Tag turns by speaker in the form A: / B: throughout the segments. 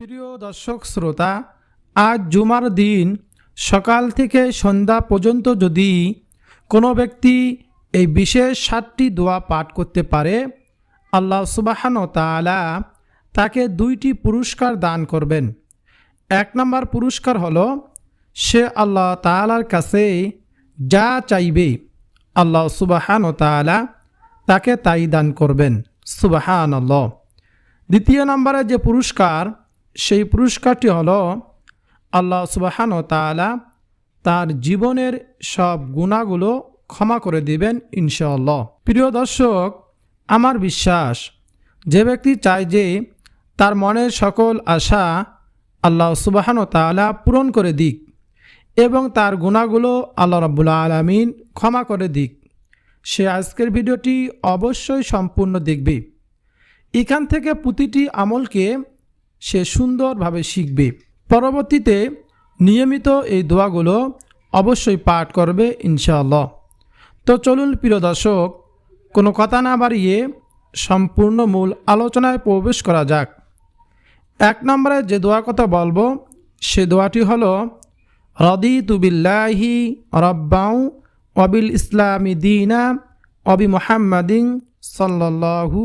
A: প্রিয় দর্শক শ্রোতা, আজ জুমার দিন, সকাল থেকে সন্ধ্যা পর্যন্ত যদি কোনো ব্যক্তি এই বিশেষ সাতটি দোয়া পাঠ করতে পারে, আল্লাহ সুবাহান তালা তাকে দুইটি পুরস্কার দান করবেন। এক নম্বর পুরস্কার হলো, সে আল্লাহ তালার কাছে যা চাইবে, আল্লাহ সুবাহান তালা তাকে তাই দান করবেন সুবাহান আল্লাহ দ্বিতীয় নম্বরে যে পুরস্কার সেই পুরস্কারটি হল আল্লাহ সুবাহান তালা তার জীবনের সব গুণাগুলো ক্ষমা করে দিবেন ইনশাআল্লাহ। প্রিয় দর্শক, আমার বিশ্বাস, যে ব্যক্তি চায় যে তার মনের সকল আশা আল্লাহ সুবাহান তালা পূরণ করে দিক এবং তার গুণাগুলো আল্লাহ রাবুল্লা আলমিন ক্ষমা করে দিক, সে আজকের ভিডিওটি অবশ্যই সম্পূর্ণ দেখবে। এখান থেকে প্রতিটি আমলকে সে সুন্দরভাবে শিখবে। পরবর্তীতে নিয়মিত এই দোয়াগুলো অবশ্যই পাঠ করবে ইনশাআল্লাহ। তো চলুন প্রিয় দর্শক, কোনো কথা না বাড়িয়ে সম্পূর্ণ মূল আলোচনায় প্রবেশ করা যাক। এক নম্বরে যে দোয়ার কথা বলব, সে দোয়াটি হল রদি তুবিল্লাহি রব্বাউ অবিল ইসলামী দিনা অবি মোহাম্মদিন সাল্লাহু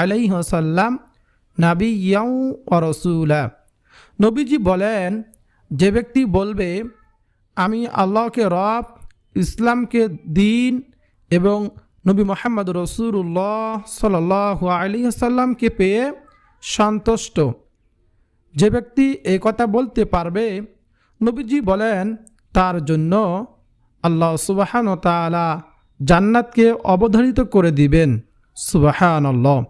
A: আলাইহসাল্লাম নাবি ইয়াউ ও রসুলা। নবীজি বলেন, যে ব্যক্তি বলবে, আমি আল্লাহকে রব, ইসলামকে দিন এবং নবী মোহাম্মদ রসুল্লাহ সাল্লাহ আলী সাল্লামকে পেয়ে সন্তুষ্ট। যে ব্যক্তি এই কথা বলতে পারবে, নবীজি বলেন, তার জন্য আল্লাহ সুবাহান তালা জান্নাতকে অবধারিত করে দিবেন। সুবাহান আল্লাহ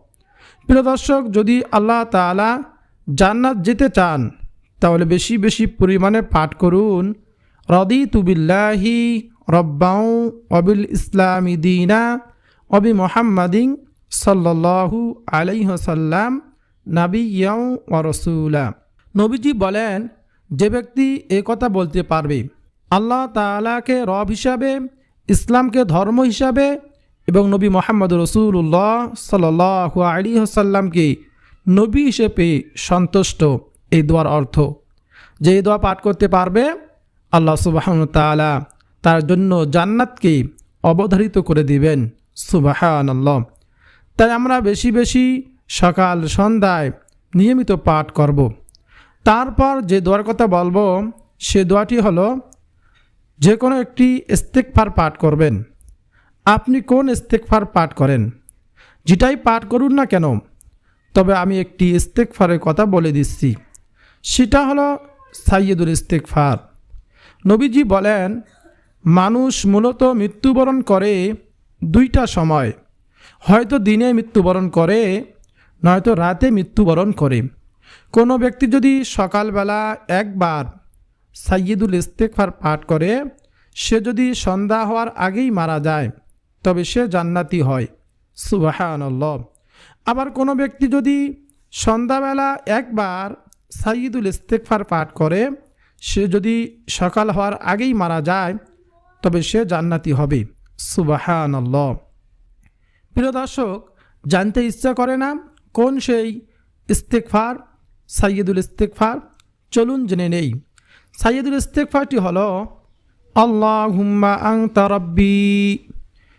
A: প্রিয় দর্শক, যদি আল্লাহ তালা জান্নাত যেতে চান, তাহলে বেশি বেশি পরিমাণে পাঠ করুন। রদি তুবিল্লাহি রব্বাউ অবিল ইসলামী দিনা অবি মোহাম্মদিন সাল্লাহু আলাইহসাল্লাম নাবি ইয়ং ও রসুলা। নবীজি বলেন, যে ব্যক্তি এ কথা বলতে পারবে, আল্লাহ তালাকে রব হিসাবে, ইসলামকে ধর্ম হিসাবে এবং নবী মোহাম্মদ রসুল্লাহ সাল আলী হাসাল্লামকে নবী হিসেবে সন্তুষ্ট। এই দোয়ার অর্থ, যে এই দোয়া পাঠ করতে পারবে, আল্লাহ সুবাহন তালা তার জন্য জান্নাতকে অবধারিত করে দিবেন। সুবাহান আল্লাহ তাই আমরা বেশি বেশি সকাল, সন্ধ্যায় নিয়মিত পাঠ করব। তারপর যে দোয়ার কথা বলব, সে দোয়াটি হলো, যে কোনো একটি ইস্তেকফার পাঠ করবেন। আপনি কোন ইস্তেকফার পাঠ করেন? যেটাই পাঠ করুন না কেন, তবে আমি একটি ইস্তেকফারের কথা বলে দিচ্ছি। সেটা হলো সাইয়দুল ইস্তেকফার নবীজি বলেন, মানুষ মূলত মৃত্যুবরণ করে দুইটা সময়। হয়তো দিনে মৃত্যুবরণ করে, নয়তো রাতে মৃত্যুবরণ করে। কোনো ব্যক্তি যদি সকালবেলা একবার সাইয়দুল ইস্তেকফার পাঠ করে, সে যদি সন্ধ্যা হওয়ার আগেই মারা যায় তবে সে জান্নাতি হয়। সুবাহানল্লভ আবার কোনো ব্যক্তি যদি সন্ধ্যাবেলা একবার সাইয়দুল ইস্তেকফার পাঠ করে, সে যদি সকাল হওয়ার আগেই মারা যায়, তবে সে জান্নাতি হবে। সুবাহানল্লভ প্রিয় দর্শক, জানতে ইচ্ছা করে না কোন সেই ইস্তেকফার সাইয়দুল ইস্তেকফার চলুন জেনে নেই। সাইয়দুল ইস্তেকফারটি হল আল্লাহ হুম্মা আং রব্বি।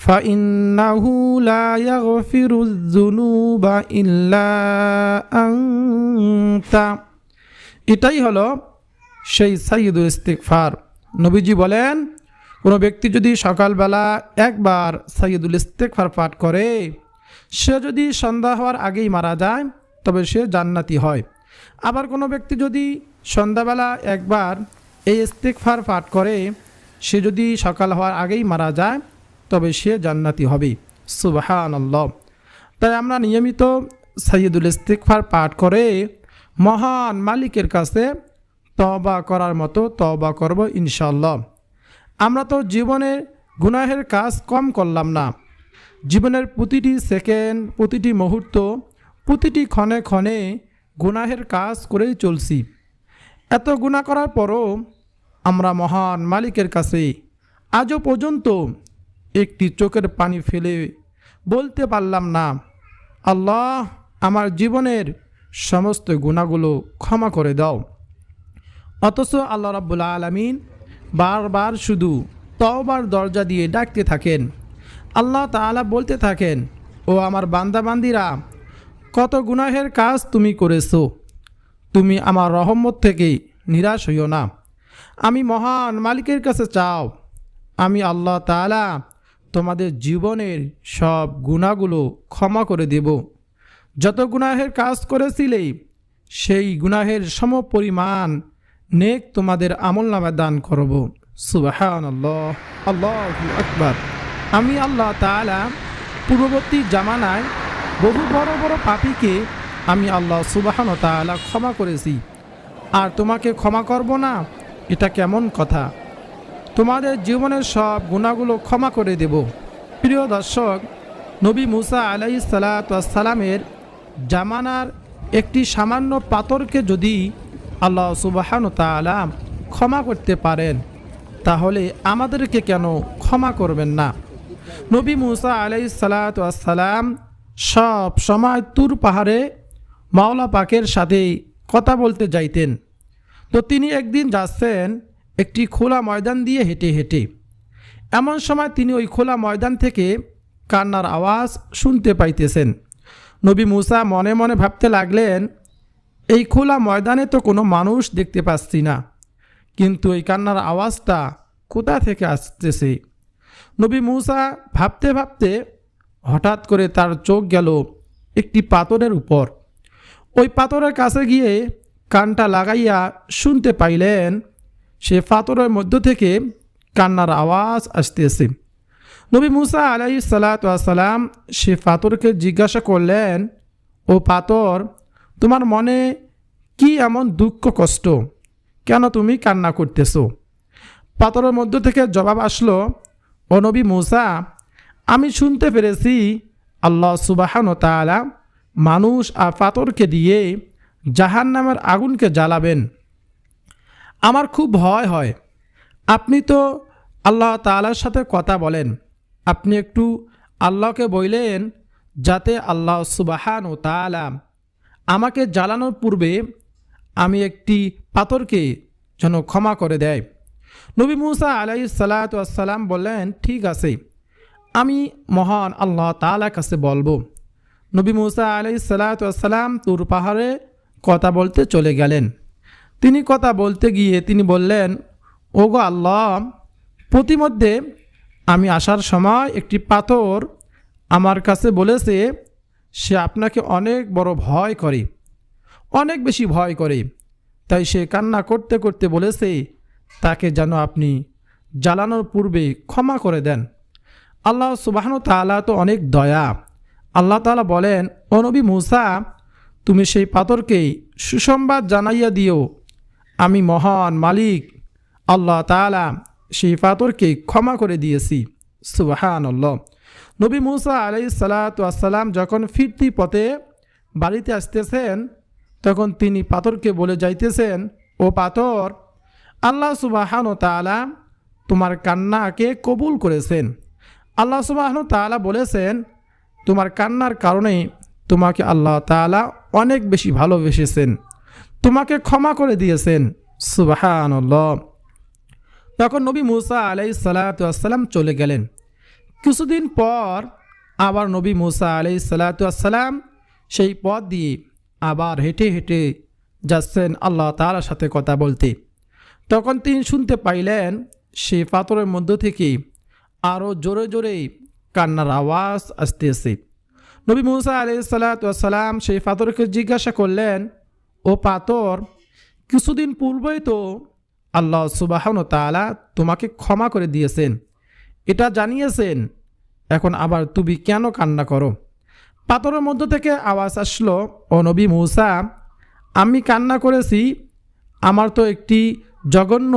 A: فإنه لا يغفر الذنوب إلا أنت এটাই হলো সেই সাইয়দুল ইস্তিকফার নবীজি বলেন কোনো ব্যক্তি যদি সকালবেলা একবার সাইয়দুল ইস্তেকফার পাঠ করে সে যদি সন্ধ্যা হওয়ার আগেই মারা যায় তবে সে জান্নাতি হয় আবার কোনো ব্যক্তি যদি সন্ধ্যাবেলা একবার এই ইস্তেকফার পাঠ করে সে যদি সকাল হওয়ার আগেই মারা যায় তবে সে জান্নাতি হবে সুবাহান আল্লাহ তাই আমরা নিয়মিত সাইয়দুল ইস্তিকফার পাঠ করে মহান মালিকের কাছে তবা করার মতো তবা করব ইনশাল্লাহ আমরা তো জীবনে গুনাহের কাজ কম করলাম না। জীবনের প্রতিটি সেকেন্ড, প্রতিটি মুহূর্ত, প্রতিটি ক্ষণে ক্ষণে গুনাহের কাজ করেই চলছি। এত গুণা করার পরও আমরা মহান মালিকের কাছে আজও পর্যন্ত একটি চোখের পানি ফেলে বলতে পারলাম না, আল্লাহ, আমার জীবনের সমস্ত গুণাগুলো ক্ষমা করে দাও। অথচ আল্লাহ রাব্বুল আলমিন বারবার শুধু তওবার দরজা দিয়ে ডাকতে থাকেন। আল্লাহ তাআলা বলতে থাকেন, ও আমার বান্দাবান্দিরা, কত গুনাহের কাজ তুমি করেছ। তুমি আমার রহমত থেকে নিরাশ হইও না। আমি মহান মালিকের কাছে চাও। আমি আল্লাহ তাআলা তোমাদের জীবনের সব গুণাগুলো ক্ষমা করে দেব। যত গুনাহের কাজ করেছিলে, সেই গুনাহের সম পরিমাণ নেক তোমাদের আমল নামে দান করব। সুবাহান আল্লাহ আল্লাহ আকবার। আমি আল্লাহ তাআলা পূর্ববর্তী জামানায় বহু বড় বড় পাপীকে আমি আল্লাহ সুবাহান তাআলা ক্ষমা করেছি। আর তোমাকে ক্ষমা করব না, এটা কেমন কথা? তোমাদের জীবনের সব গুণাগুলো ক্ষমা করে দেব। প্রিয় দর্শক, নবী মুসা আলাই সালাতামের জামানার একটি সামান্য পাথরকে যদি আল্লাহ সুবাহান তালা ক্ষমা করতে পারেন, তাহলে আমাদেরকে কেন ক্ষমা করবেন না? নবী মুসা আলাই সালাতাম সব সময় তুর পাহাড়ে মাওলা পাকের সাথে কথা বলতে যাইতেন। তো তিনি একদিন যাচ্ছেন একটি খোলা ময়দান দিয়ে হেঁটে হেঁটে। এমন সময় তিনি ওই খোলা ময়দান থেকে কান্নার আওয়াজ শুনতে পাইতেছেন। নবী মুসা মনে মনে ভাবতে লাগলেন, এই খোলা ময়দানে তো কোনো মানুষ দেখতে পাচ্ছি না। কিন্তু এই কান্নার আওয়াজটা কোথা থেকে আসতেছে? নবী মুসা ভাবতে ভাবতে হঠাৎ করে তার চোখ গেল একটি পাথরের উপর। ওই পাথরের কাছে গিয়ে কানটা লাগাইয়া শুনতে পাইলেন সে ফাতরের মধ্য থেকে কান্নার আওয়াজ আসতেছে। নবী মুসা আলাই সালাতাম সে পাথরকে জিজ্ঞাসা করলেন, ও পাথর তোমার মনে কি এমন দুঃখ, কষ্ট? কেন তুমি কান্না করতেছ? পাথরের মধ্য থেকে জবাব আসলো, ও নবী মুসা, আমি শুনতে পেরেছি আল্লাহ সুবাহান তালা মানুষ আর পাথরকে দিয়ে জাহান নামের আগুনকে জ্বালাবেন। আমার খুব ভয় হয়। আপনি তো আল্লাহ তালার সাথে কথা বলেন। আপনি একটু আল্লাহকে বললেন যাতে আল্লাহ সুবাহান ও তালা আমাকে জ্বালানোর পূর্বে আমি একটি পাথরকে যেন ক্ষমা করে দেয়। নবী মুসা আলাই সালাতাম বললেন, ঠিক আছে, আমি মহান আল্লাহ তালার কাছে বলব। নবী মুসা আলাই সালাতাম তুর পাহাড়ে কথা বলতে চলে গেলেন। তিনি কথা বলতে গিয়ে তিনি বললেন, ওগো আল্লাহ, প্রতিমধ্যে আমি আসার সময় একটি পাথর আমার কাছে বলেছে, সে আপনাকে অনেক বড় ভয় করে, অনেক বেশি ভয় করে। তাই সে কান্না করতে করতে বলেছে, তাকে যেন আপনি জ্বালানোর পূর্বে ক্ষমা করে দেন। আল্লাহ সুবাহন তালা তো অনেক দয়া। আল্লাহ তালা বলেন অনবী মূসা, তুমি সেই পাথরকেই সুসংবাদ জানাইয়া দিও আমি মহান মালিক, আল্লাহ তালা সেই পাথরকে ক্ষমা করে দিয়েছি। সুবাহান নবী মুসা আলাই সালাতাম যখন ফিরতি পথে বাড়িতে আসতেছেন, তখন তিনি পাথরকে বলে যাইতেছেন, ও পাথর, আল্লাহ সুবাহান তালা তোমার কান্নাকে কবুল করেছেন। আল্লাহ সুবাহন তালা বলেছেন, তোমার কান্নার কারণে তোমাকে আল্লাহ তালা অনেক বেশি ভালোবেসেছেন। তোমাকে ক্ষমা করে দিয়েছেন। সুবাহান তখন নবী মুসা আলাই সালাতাম চলে গেলেন। কিছুদিন পর আবার নবী মুসা আলাই সালাতাম সেই পথ দিয়ে আবার হেঁটে হেঁটে যাচ্ছেন আল্লাহ তালার সাথে কথা বলতে। তখন তিনি শুনতে পাইলেন, সে পাথরের মধ্য থেকে আরও জোরে জোরে কান্নার আওয়াজ আসতেছে। নবী মুসা আলি সাল্লাতাম সেই পাথরকে জিজ্ঞাসা করলেন ও পাথর, কিছুদিন পূর্বেই তো আল্লাহ সুবাহন তালা তোমাকে ক্ষমা করে দিয়েছেন। এটা জানিয়েছেন, এখন আবার তুমি কেন কান্না করো? পাথরের মধ্য থেকে আওয়াজ আসলো, ও নবী মৌসা, আমি কান্না করেছি, আমার তো একটি জঘন্য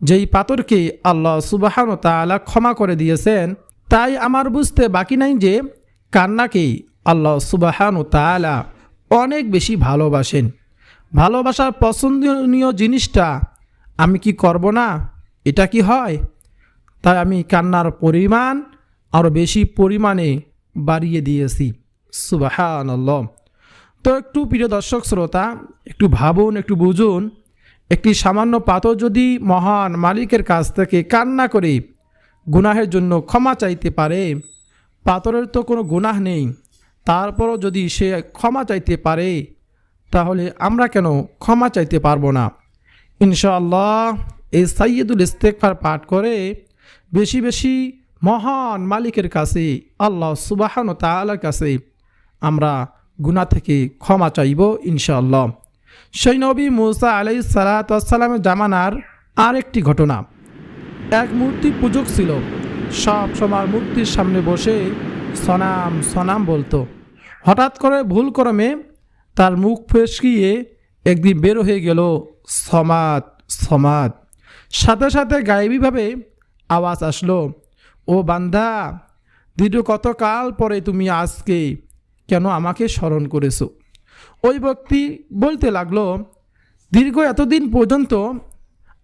A: যেই পাথরকে আল্লাহ সুবাহান তালা ক্ষমা করে দিয়েছেন, তাই আমার বুঝতে বাকি নাই যে কান্নাকেই আল্লাহ সুবাহান তালা অনেক বেশি ভালোবাসেন। ভালোবাসার পছন্দনীয় জিনিসটা আমি কি করব না? এটা কি হয়? তাই আমি কান্নার পরিমাণ আরও বেশি পরিমাণে বাড়িয়ে দিয়েছি। সুবাহান তো একটু প্রিয় দর্শক শ্রোতা, একটু ভাবুন, একটু বুঝুন, একটি সামান্য পাথর যদি মহান মালিকের কাছ থেকে কান্না করে গুনাহের জন্য ক্ষমা চাইতে পারে, পাথরের তো কোনো গুনাহ নেই, তারপরও যদি সে ক্ষমা চাইতে পারে তাহলে আমরা কেন ক্ষমা চাইতে পারব না? ইনশাআল্লাহ, এই সাইয়দুল ইস্তেকফার পাঠ করে বেশি বেশি মহান মালিকের কাছে, আল্লাহ সুবাহান তালার কাছে আমরা গুণা থেকে ক্ষমা চাইব ইনশাআল্লাহ। সেই নবী মুসা আলাই সালাতামের জামানার আরেকটি ঘটনা। এক মূর্তি পূজক ছিল। সব সময় মূর্তির সামনে বসে সনাম সনাম বলতো। হঠাৎ করে ভুল ক্রমে তার মুখ ফেসকিয়ে একদিন বের হয়ে গেল সমাদ সমাদ। সাথে সাথে গায়েবীভাবে আওয়াজ আসলো, ও বান্ধা দীর্ঘ কতকাল পরে তুমি আজকে কেন আমাকে স্মরণ করেছ? ওই ব্যক্তি বলতে লাগল, দীর্ঘ এতদিন পর্যন্ত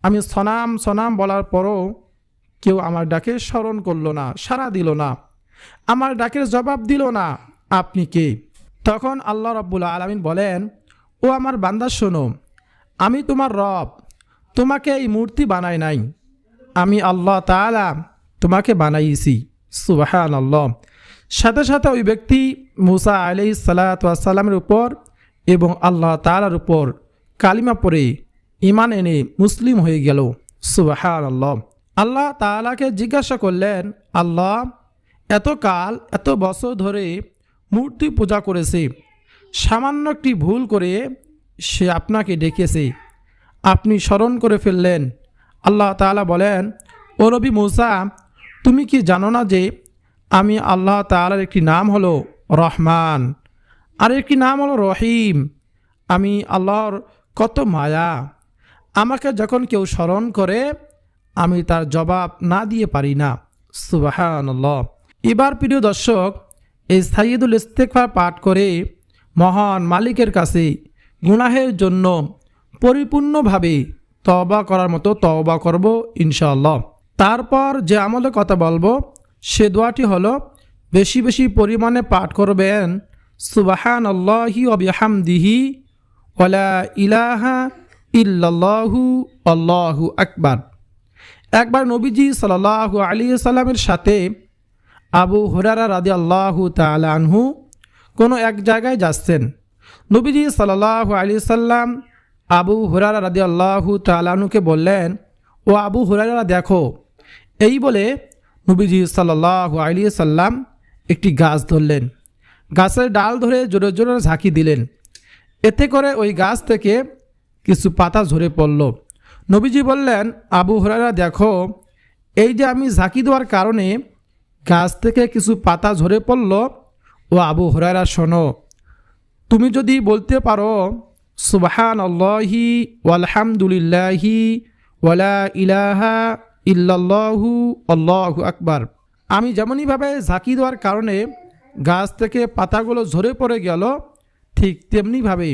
A: আমি সনাম সনাম বলার পরও কেউ আমার ডাকে স্মরণ করল না, সাড়া দিল না। আমার ডাকের জবাব দিল না। আপনি কে? তখন আল্লাহ রব্বুল আলমিন বলেন, ও আমার বান্দা, শোনো, আমি তোমার রব, তোমাকে এই মূর্তি বানাই নাই। আমি আল্লাহ তালা তোমাকে বানাইছি। সুবাহান আল্লাহ সাথে সাথে ওই ব্যক্তি মুসা আলি সালাতামের উপর এবং আল্লাহ তালার উপর কালিমা পরে ইমান এনে মুসলিম হয়ে গেল। সুবাহান আল্লাহ আল্লাহ তালাকে জিজ্ঞাসা করলেন, আল্লাহ এত কাল এত বছর ধরে মূর্তি পূজা করেছে। সামান্য একটি ভুল করে সে আপনাকে ডেকেছে। আপনি স্মরণ করে ফেললেন। আল্লাহ তালা বলেন, ও রবি মৌসা, তুমি কি জানো না যে আমি আল্লাহ তালার একটি নাম হলো রহমান, আর একটি নাম হলো রহিম? আমি আল্লাহর কত মায়া। আমাকে যখন কেউ স্মরণ করে, আমি তার জবাব না দিয়ে পারি না। সুবাহান এবার প্রিয় দর্শক এই সাইয়দুল ইস্তেকফার পাঠ করে মহান মালিকের কাছে গুনাহের জন্য পরিপূর্ণভাবে তবা করার মতো তবা করব ইনশাআল্লাহ। তারপর যে আমলে কথা বলব, সে দোয়াটি হলো, বেশি বেশি পরিমাণে পাঠ করবেন সুবাহান আল্লাহি অবিহামদিহি ওলা ইলাহা ইল্লাল্লাহু আল্লাহু আকবার। একবার নবীজি সাল্লাহু আলী সাল্লামের সাথে আবু হুরারা রাদি আল্লাহু তালানহু কোনো এক জায়গায় যাচ্ছেন। নবীজি সাল্লাহ আলী সাল্লাম আবু হুরারা রাদি আল্লাহু তালানুকে বললেন, ও আবু হুরারা দেখো, এই বলে নবীজি সাল্লাহু আলী সাল্লাম একটি গাছ ধরলেন। গাছের ডাল ধরে জোরে জোরে ঝাঁকি দিলেন। এতে করে ওই গাছ থেকে কিছু পাতা ঝরে পড়ল। নবীজি বললেন, আবু হরারা দেখো, এই যে আমি ঝাঁকি দেওয়ার কারণে গাছ থেকে কিছু পাতা ঝরে পড়ল। ও আবু হরারা শোনো, তুমি যদি বলতে পারো সুবাহান আল্লাহি ওয়ালহামদুলিল্লাহি ওয়ালা ইলাহা ইল্লাল্লাহু, আল্লাহু আকবার। আমি যেমনইভাবে ঝাঁকি দেওয়ার কারণে গাছ থেকে পাতাগুলো ঝরে পড়ে গেল, ঠিক তেমনিভাবে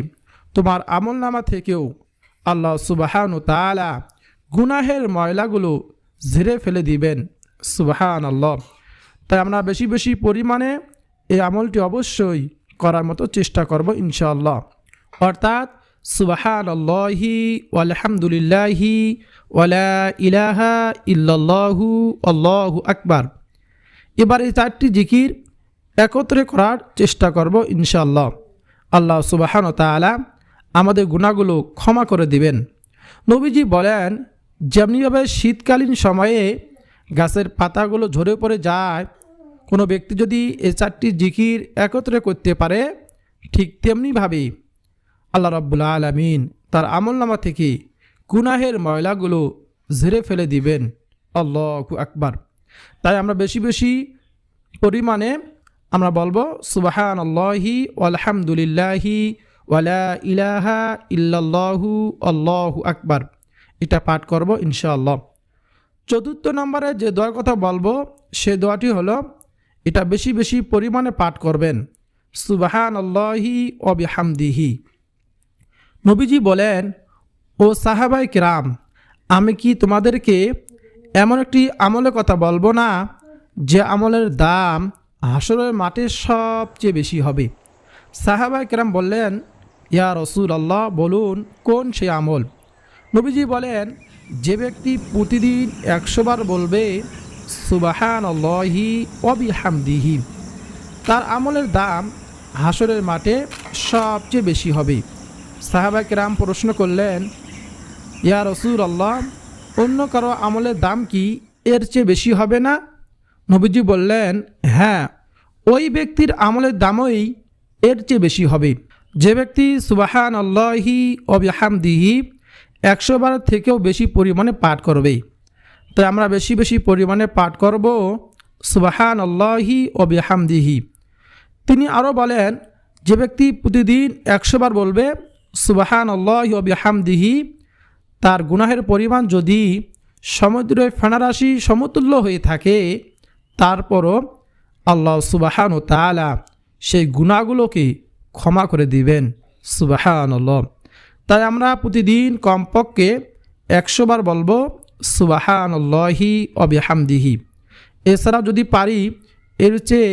A: তোমার আমল নামা থেকেও আল্লাহ সুবাহান তালা গুনাহের ময়লাগুলো ঝেড়ে ফেলে দিবেন। সুবাহান আল্লাহ তাই আমরা বেশি বেশি পরিমাণে এই আমলটি অবশ্যই করার মতো চেষ্টা করব ইনশাআল্লাহ। অর্থাৎ সুবাহান আলহামদুলিল্লাহি ওয়ালা ইলাহা ইল্লাল্লাহু আল্লাহু আকবার। এবার এই চারটি জিকির একত্রে করার চেষ্টা করব ইনশাআল্লাহ। আল্লাহ সুবাহান তালা আমাদের গুণাগুলো ক্ষমা করে দিবেন। নবীজি বলেন, যেমনিভাবে শীতকালীন সময়ে গাছের পাতাগুলো ঝরে পড়ে যায় কোনো ব্যক্তি যদি এই চারটি জিকির একত্রে করতে পারে, ঠিক তেমনিভাবে আল্লাহ রব্বুল আলমিন তার আমলনামা থেকে গুনাহের ময়লাগুলো ঝেড়ে ফেলে দিবেন। আল্লাহ আকবার। তাই আমরা বেশি বেশি পরিমাণে আমরা বলব সুবাহান আল্লাহি আলহামদুলিল্লাহি ওয়ালা ইলাহা ইল্লাল্লাহু আল্লাহু আকবার। এটা পাঠ করব ইনশাআল্লাহ। চতুর্থ নম্বরে যে দোয়ার কথা বলব, সে দোয়াটি হলো এটা বেশি বেশি পরিমাণে পাঠ করবেন। সুবাহান আল্লাহি অবিহামদিহি নবীজি বলেন, ও সাহাবাই কিরাম, আমি কি তোমাদেরকে এমন একটি আমলের কথা বলব না, যে আমলের দাম হাসরের মাঠে সবচেয়ে বেশি হবে? সাহাবাই কিরাম বললেন, ইয়া রসুল আল্লাহ বলুন, কোন সে আমল? নবীজি বলেন, যে ব্যক্তি প্রতিদিন একশোবার বলবে সুবাহান আল্লাহি অবিহামদিহি তার আমলের দাম হাসরের মাঠে সবচেয়ে বেশি হবে। সাহাবা কিরাম প্রশ্ন করলেন, ইয়া রসুল আল্লাহ অন্য কারও আমলের দাম কি এর চেয়ে বেশি হবে না? নবীজি বললেন হ্যাঁ ওই ব্যক্তির আমলের দামই এর চেয়ে বেশি হবে। যে ব্যক্তি সুবাহান আল্লাহি অবিহামদিহি একশো বার থেকেও বেশি পরিমাণে পাঠ করবে। তাই আমরা বেশি বেশি পরিমাণে পাঠ করব সুবাহান আল্লাহি ও অবিহামদিহি তিনি আরও বলেন, যে ব্যক্তি প্রতিদিন একশো বার বলবে সুবাহান আল্লাহ অবিহামদিহি তার গুনাহের পরিমাণ যদি সমুদ্রের ফেনারাশি সমতুল্য হয়ে থাকে, তারপরও আল্লাহ সুবাহান ও তালা সেই গুণাগুলোকে ক্ষমা করে দিবেন সুবাহান তাই আমরা প্রতিদিন কমপক্ষে একশো বার বলব সুবাহান আল্লাহি অবিহামদিহি এছাড়া যদি পারি, এর চেয়ে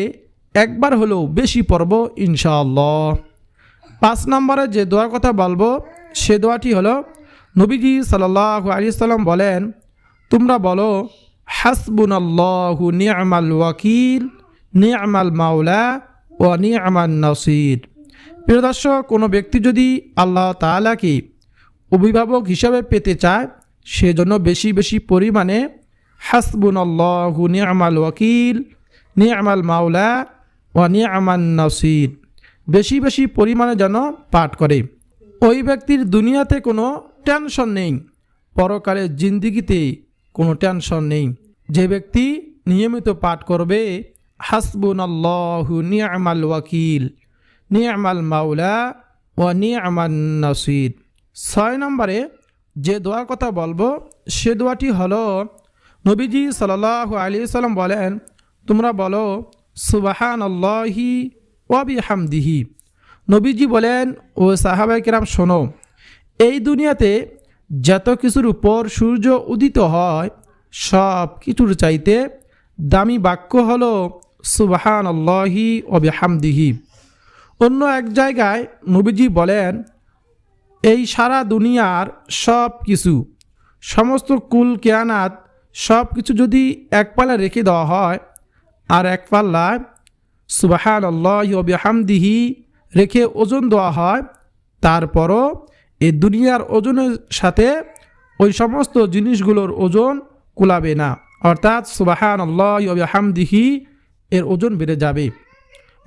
A: একবার হলেও বেশি পড়ব ইনশাআল্লাহ। পাঁচ নম্বরে যে দোয়ার কথা বলব, সে দোয়াটি হলো, নবীজি সাল্লাহ আলি সাল্লাম বলেন, তোমরা বলো হাসবুন আল্লাহু নিয়ামাল ওয়াকিল, নিয়ামাল মাওলা ও নিয়ামান নসির। প্রিয় দর্শক, কোনো ব্যক্তি যদি আল্লাহ তালাকে অভিভাবক হিসাবে পেতে চায় সেজন্য বেশি বেশি পরিমাণে হাসবুন আল্লাহু নিয়ামাল ওয়াকিল, নিয়ামাল মাওলা ও নিয়ামান নসির। বেশি বেশি পরিমাণে যেন পাঠ করে। ওই ব্যক্তির দুনিয়াতে কোনো টেনশন নেই পরকালের জিন্দিগিতে কোনো টেনশন নেই। যে ব্যক্তি নিয়মিত পাঠ করবে হাসবুন আল্লাহু নিয়ামাল ওয়াকিল, নিয়ামাল মাওলা ও নিয়ামান নসির। ছয় নম্বরে যে দোয়ার কথা বলব, সে দোয়াটি হলো, নবীজি সাল্লাহ আলী সাল্লাম বলেন, তোমরা বলো সুবাহান আল্লাহি ওয়াবি হামদিহি নবীজি বলেন, ও সাহাবাই কিরাম, শোনো, এই দুনিয়াতে যত কিছুর উপর সূর্য উদিত হয়, সব কিছুর চাইতে দামি বাক্য হল সুবাহান আল্লাহি ওবি হামদিহি অন্য এক জায়গায় নবীজি বলেন এই সারা দুনিয়ার সব কিছু, সমস্ত কুল, কেয়ানাত, সব কিছু যদি এক পাল্লা রেখে দেওয়া হয় আর এক পাল্লায় সুবাহান আল্লাহ হামদিহি রেখে ওজন দেওয়া হয়, তারপরও এই দুনিয়ার ওজনের সাথে ওই সমস্ত জিনিসগুলোর ওজন কুলাবে না। অর্থাৎ সুবাহান আল্লাহ হামদিহি এর ওজন বেড়ে যাবে।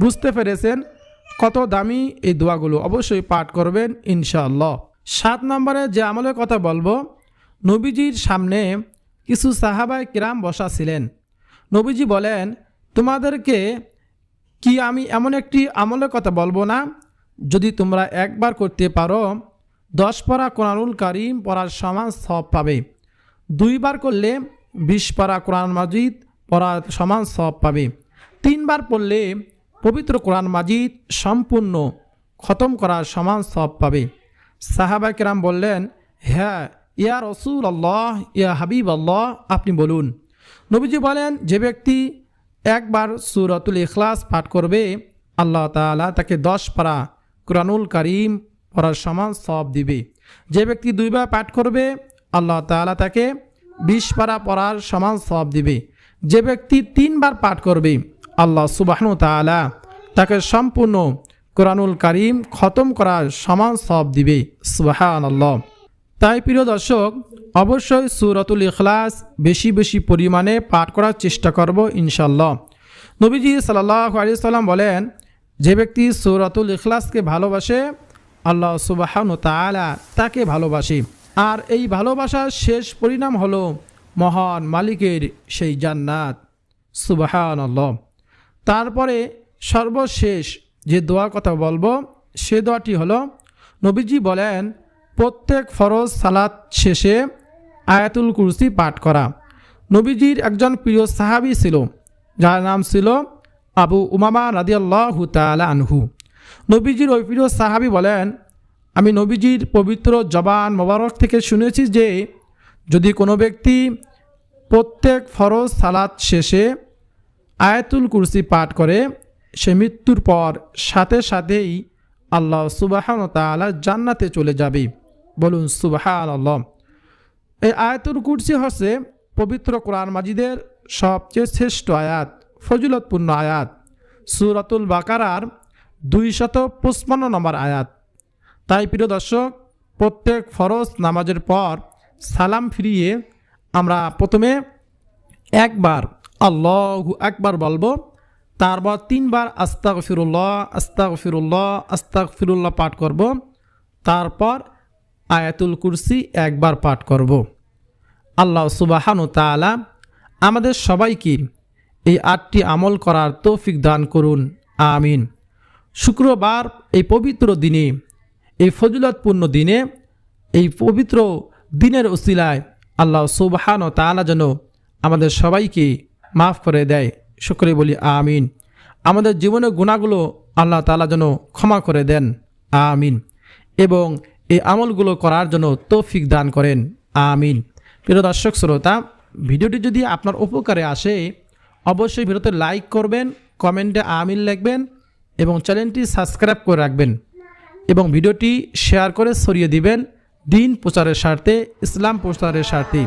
A: বুঝতে পেরেছেন? কত দামি এই দোয়াগুলো অবশ্যই পাঠ করবেন, ইনশাআল্লাহ। সাত নম্বরে যে আমলের কথা বলব, নবীজির সামনে কিছু সাহাবায় কিরাম বসা ছিলেন। নবীজি বলেন, তোমাদেরকে কি আমি এমন একটি আমলের কথা বলব না? যদি তোমরা একবার করতে পারো, দশ পারা কোরআনুল কারিম পড়ার সমান সব পাবে। দুইবার করলে বিশ পারা কোরআন মাজিদ পড়ার সমান সব পাবে। তিনবার পড়লে পবিত্র কোরআন মাজিদ সম্পূর্ণ খতম করার সমান সব পাবে। সাহাবা কিরাম বললেন হ্যাঁ ইয়া রসুল আল্লাহ ইয়া হাবিব আল্লাহ আপনি বলুন। নবীজি বলেন, যে ব্যক্তি একবার সুরতুল ইখলাস পাঠ করবে, আল্লাহ তালা তাকে দশ পারা কোরআনুল করিম পড়ার সমান সব দিবে। যে ব্যক্তি দুইবার পাঠ করবে, আল্লাহ তালা তাকে বিশ পারা পড়ার সমান সব দিবে। যে ব্যক্তি তিনবার পাঠ করবে আল্লাহ সুবাহনু তালা তাকে সম্পূর্ণ কোরআনুল করিম খতম করার সমান সব দিবে। সুবাহান আল্লাহ তাই প্রিয় দর্শক, অবশ্যই সুরতুল ইখলাস বেশি বেশি পরিমাণে পাঠ করার চেষ্টা করব ইনশাল্লাহ নবীজি সাল্লাহ আলি সাল্লাম বলেন, যে ব্যক্তি সুরতুল ইখলাসকে ভালোবাসে, আল্লাহ সুবাহানু তালা তাকে ভালোবাসে। আর এই ভালোবাসার শেষ পরিণাম হলো মহান মালিকের সেই জান্নাত। সুবাহান আল্লাহ তারপরে সর্বশেষ যে দোয়ার কথা বলব, সে দোয়াটি হলো, নবীজি বলেন, প্রত্যেক ফরজ সালাত শেষে আয়াতুল কুরসি পাঠ করা। নবীজির একজন প্রিয় সাহাবি ছিল, যার নাম ছিল আবু উমামা রাদিয়াল্লাহ তালা আনহু। নবীজির ওই প্রিয় সাহাবি বলেন, আমি নবীজির পবিত্র জবান মোবারক থেকে শুনেছি যে, যদি কোনো ব্যক্তি প্রত্যেক ফরজ সালাত শেষে আয়াতুল কুরসি পাঠ করে সে মৃত্যুর পর সাথে সাথেই আল্লাহ সুবাহান তালা জান্নাতে চলে যাবে। বলুন সুবাহান আল্লাহ এই আয়াতুল কুরসি হচ্ছে পবিত্র কোরআন মাজিদের সবচেয়ে শ্রেষ্ঠ আয়াত, ফজিলতপূর্ণ আয়াত। সুরাতুল বাকারার দুইশত পঁচপান্ন নম্বর আয়াত। তাই প্রিয় দর্শক, প্রত্যেক ফরজ নামাজের পর সালাম ফিরিয়ে আমরা প্রথমে একবার আল্লাহ একবার বলব। তারপর তিনবার আস্তাক ফিরুল্লাহ আস্তাক ফিরুল্লাহ আস্তাক ফিরুল্লাহ পাঠ করব। তারপর আয়াতুল কুরসি একবার পাঠ করব। আল্লাহ সুবাহানু তালা আমাদের সবাইকে এই আটটি আমল করার তৌফিক দান করুন। আমিন। শুক্রবার এই পবিত্র দিনে, এই ফজিলতপূর্ণ দিনে, এই পবিত্র দিনের উসিলায় আল্লাহ সুবাহান ও তালা যেন আমাদের সবাইকে মাফ করে দেয় শুক্রে বলি আমিন। আমাদের জীবনের গুণাগুলো আল্লাহ তালা যেন ক্ষমা করে দেন, আমিন। এবং এই আমলগুলো করার জন্য তৌফিক দান করেন, আমিন। প্রিয় দর্শক, শ্রোতা, ভিডিওটি যদি আপনার উপকারে আসে, অবশ্যই ভিডিওতে লাইক করবেন, কমেন্টে আমিন লিখবেন এবং চ্যানেলটি সাবস্ক্রাইব করে রাখবেন এবং ভিডিওটি শেয়ার করে ছড়িয়ে দিবেন দিন প্রচারের স্বার্থে, ইসলাম প্রচারের স্বার্থে।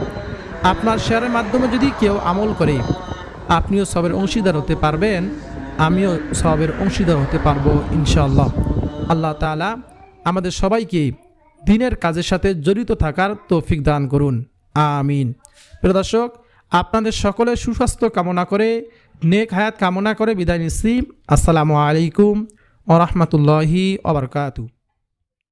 A: আপনার শেয়ারের মাধ্যমে যদি কেউ আমল করে আপনিও সবের অংশীদার হতে পারবেন, আমিও সবের অংশীদার হতে পারব, ইনশাআল্লাহ। আল্লাহ তালা আমাদের সবাইকে দিনের কাজের সাথে জড়িত থাকার তৌফিক দান করুন। আমিন। প্রিয় দর্শক, আপনাদের সকলের সুস্বাস্থ্য কামনা করে, নেক হায়াত কামনা করে বিদায় নিচ্ছি। আসসালামু আলাইকুম ও রহমতুল্লাহি